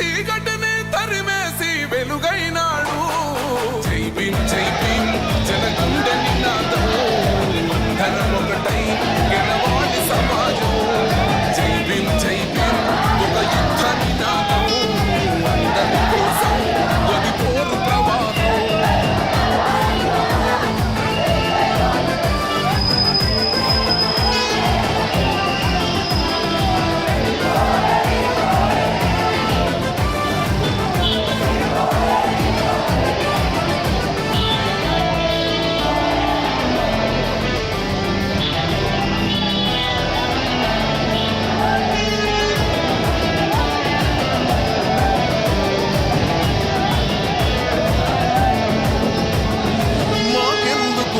you ticket.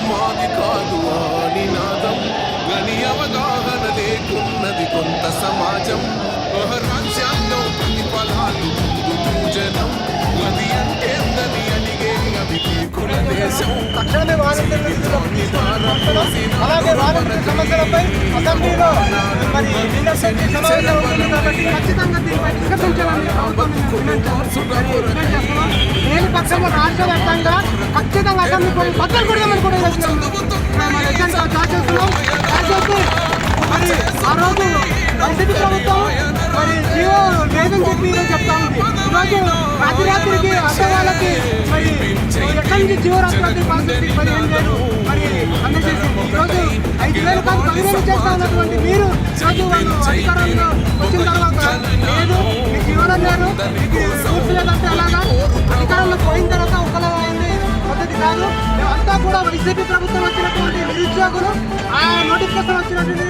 మాది కాదు ఆ నినాదం గని అవగాహన లేకున్నది కొంత సమాజం. రాజ్యాంగం ప్రతిఫలాలు జనం అది అంటేందని అడిగే అవి కుల దేశం. తక్షణమే వాలంటీర్ల అలాగే వాలంటీర్ సమస్యలపై అసెంబ్లీలో మరి నిన్నటి సమావేశం ఉంటుంది కాబట్టి ఖచ్చితంగా దీనిపై డిస్కషన్ చేయాలని ప్రభుత్వం డిమాండ్ చేస్తున్నాం. లేని పక్షంలో రాష్ట్ర వ్యాప్తంగా ఖచ్చితంగా అసెంబ్లీ పోయి బద్దలు కొడదామని కూడా చేస్తున్నాం. మన ఎజెండా స్టార్ట్ చేస్తున్నాం. మరి ఆ రోజు వైసీపీ ప్రభుత్వం మరి జీవో లేదని చెప్పి చెప్తా ఉంది. ఈరోజు రాత్రికి అడ్డవాళ్ళకి మరి ఎక్కడి నుంచి జీవో రాష్ట్రానికి పాలసీ పదిహేను వేలు మరి అందజేసింది. ఈరోజు ఐదు వేలు కాదు పదివేలు చేస్తా ఉన్నటువంటి మీరు ఈరోజు వాళ్ళు అధికారంలో వచ్చిన తర్వాత లేదు మీకు జీవనం లేదు మీకు రూల్స్ లేదంటే అలాగా అధికారంలో పోయిన తర్వాత కూడా వైసీపీ ప్రభుత్వం వచ్చినటువంటి నిరుద్యోగులు ఆ నోటిఫికేషన్ వచ్చినటువంటి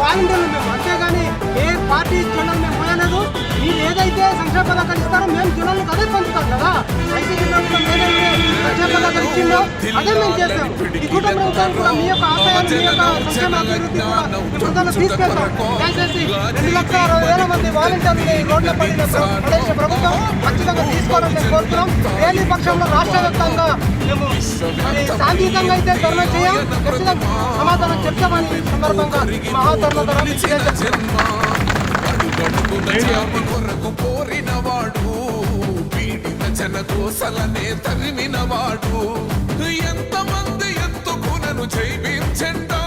వాలంటీర్లు మేము. అంతేగాని ఏ పార్టీ జనాలు మేము పోయలేదు. మీరు ఏదైతే సంక్షేమ పథకాలు ఇస్తారో మేము జనాలకు అదే పంచుతాం కదా. వైసీపీ ప్రభుత్వం ఏదైతే సంక్షేమ పథకాలు ఇచ్చిందో అదే మేము చేస్తాం. ఈ కుటుంబ ప్రభుత్వం కూడా మీ యొక్క ఆశయాన్ని మీ యొక్క సంక్షేమ అభివృద్ధి కూడా మీ ప్రజల్లో తీసుకెళ్తాం. దయచేసి రెండు లక్షల అరవై వేల మంది వాలంటీర్లు రోడ్ల పడిన ప్రదేశ ప్రభుత్వం ఖచ్చితంగా తీసుకోవాలని కోరుతున్నాం. లేని పక్షంలో రాష్ట్ర వ్యాప్తంగా మేము అయితే ధర్మ చేయం. ఖచ్చితంగా సమాధానం చెప్తామని ఈ సందర్భంగా మహాధర్మ కొరకు పోరినవాడు పీడిత జన కోసలనే తరిమినవాడు ఎంతమంది ఎత్తుకునను జైవించండా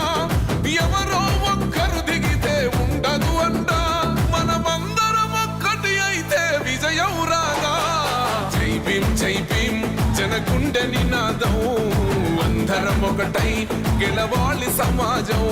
ఎవరో ఒక్కరు దిగితే ఉండదు అంట మనమందరం ఒక్కటి అయితే విజయం రాగా జై భీం జై భీం జనకుండని అందరం ఒకటై గెలవాలి సమాజం.